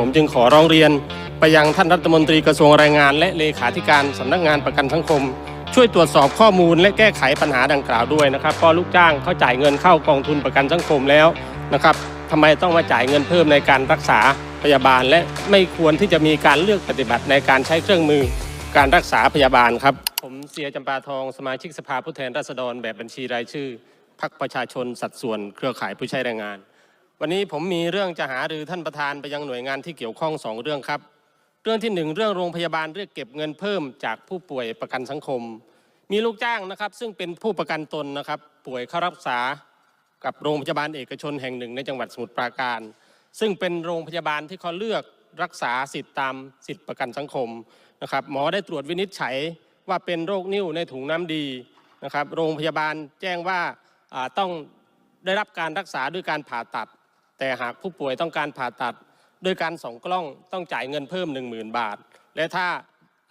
ผมจึงขอร้องเรียนไปยังท่านรัฐมนตรีกระทรวงแรงงาน และเลขาธิการสำนักงานประกันสังคม ช่วยตรวจสอบข้อมูลและแก้ไขปัญหาดังกล่าวด้วยนะครับเพราะลูกจ้างเขาจ่ายเงินเข้ากองทุนประกันสังคมแล้วนะครับทำไมต้องมาจ่ายเงินเพิ่มในการรักษาพยาบาล และไม่ควรที่จะมีการเลือกปฏิบัติในการใช้เครื่องมือการรักษาพยาบาลครับ ผมเสียจำปาทองสมาชิกสภาผู้แทนราษฎรแบบบัญชีรายชื่อพรรคประชาชนสัดส่วนเครือข่ายผู้ใช้แรงงาน วันนี้ผมมีเรื่องจะหารือท่านประธานไปยังหน่วยงานที่เกี่ยวข้องสองเรื่องครับ เรื่องที่หนึ่งเรื่องโรงพยาบาลเรียกเก็บเงินเพิ่มจากผู้ป่วยประกันสังคม มีลูกจ้างนะครับ ซึ่งเป็นผู้ประกันตนนะครับ ป่วยเข้ารักษากับโรงพยาบาลเอกชนแห่งหนึ่งในจังหวัดสมุทรปราการ ซึ่งเป็นโรงพยาบาลที่เขาเลือกรักษาสิทธิ์ตามสิทธิประกันสังคมนะครับ หมอได้ตรวจวินิจฉัยว่าเป็นโรคนิ่วในถุงน้ำดีนะครับ โรงพยาบาลแจ้งว่าต้องได้รับการรักษาด้วยการผ่าตัด แต่หากผู้ป่วยต้องการผ่าตัดด้วยการส่องกล้องต้องจ่ายเงินเพิ่ม 10,000 บาท และถ้า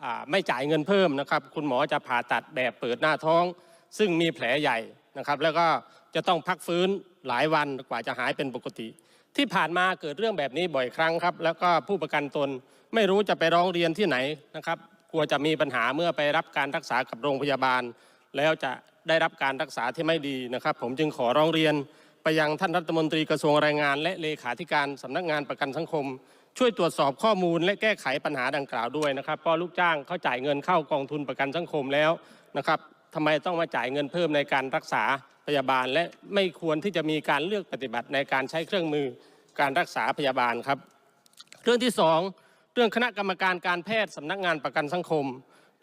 อ่าไม่จ่ายเงินเพิ่มนะครับ คุณหมอจะผ่าตัดแบบเปิดหน้าท้อง ซึ่งมีแผลใหญ่นะครับ แล้วก็จะต้องพักฟื้นหลายวันกว่าจะหายเป็นปกติ ที่ผ่านมาเกิดเรื่องแบบนี้บ่อยครั้งครับ แล้วก็ผู้ประกันตนไม่รู้จะไปร้องเรียนที่ไหนนะครับ กลัวจะมีปัญหาเมื่อไปรับการรักษากับโรงพยาบาล แล้วจะได้รับการรักษาที่ไม่ดีนะครับ ผมจึงขอร้องเรียน ไปยังท่านรัฐมนตรีกระทรวงแรงงาน และเลขาธิการสำนักงานประกันสังคม ช่วยตรวจสอบข้อมูลและแก้ไขปัญหาดังกล่าวด้วยนะครับเพราะลูกจ้างเขาจ่ายเงินเข้ากองทุนประกันสังคมแล้วนะครับทำไมต้องมาจ่ายเงินเพิ่มในการรักษาพยาบาล และไม่ควรที่จะมีการเลือกปฏิบัติในการใช้เครื่องมือการรักษาพยาบาลครับ เรื่องที่สองเรื่องคณะกรรมการการแพทย์สำนักงานประกันสังคม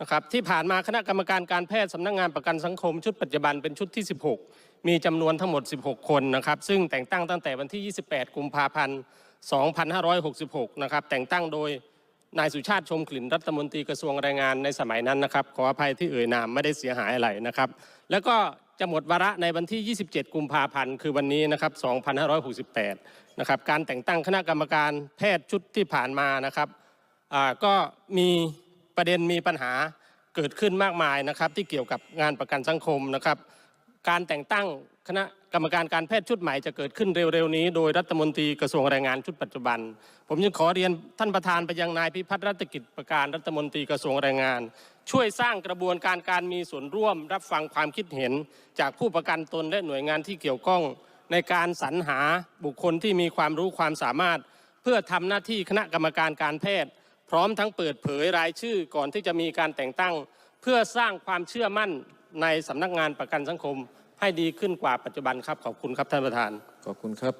นะครับที่ผ่านมาคณะกรรมการการแพทย์สำนักงานประกันสังคม ชุดปัจจุบันเป็นชุดที่ 16มีจำนวนทั้งหมด 16 คนนะครับซึ่งแต่งตั้งตั้งแต่วันที่ 28 กุมภาพันธ์ 2566 นะครับแต่งตั้งโดยนายสุชาติชมกลิ่นรัฐมนตรีกระทรวงแรงงานในสมัยนั้นนะครับขออภัยที่เอ่ยนามไม่ได้เสียหายอะไรนะครับ แล้วก็จะหมดวาระในวันที่ 27 กุมภาพันธ์ คือวันนี้นะครับ 2568 นะครับ การแต่งตั้งคณะกรรมการแพทย์ชุดที่ผ่านมานะครับก็มีประเด็นมีปัญหาเกิดขึ้นมากมายนะครับ ที่เกี่ยวกับงานประกันสังคมนะครับ การแต่งตั้งคณะกรรมการการแพทย์ชุดใหม่จะเกิดขึ้นเร็วๆนี้ โดยรัฐมนตรีกระทรวงแรงงานชุดปัจจุบัน ผมยังขอเรียนท่านประธานไปยังนายพิพัฒน์รัตกิจประการรัฐมนตรีกระทรวงแรงงาน ช่วยสร้างกระบวนการการมีส่วนร่วม รับฟังความคิดเห็น จากผู้ประกันตนและหน่วยงานที่เกี่ยวข้อง ในการสรรหาบุคคลที่มีความรู้ความสามารถ เพื่อทำหน้าที่คณะกรรมการการแพทย์ พร้อมทั้งเปิดเผยรายชื่อก่อนที่จะมีการแต่งตั้ง เพื่อสร้างความเชื่อมั่น ในสำนักงานประกันสังคมให้ดีขึ้นกว่าปัจจุบันครับขอบคุณครับท่านประธานขอบคุณครับ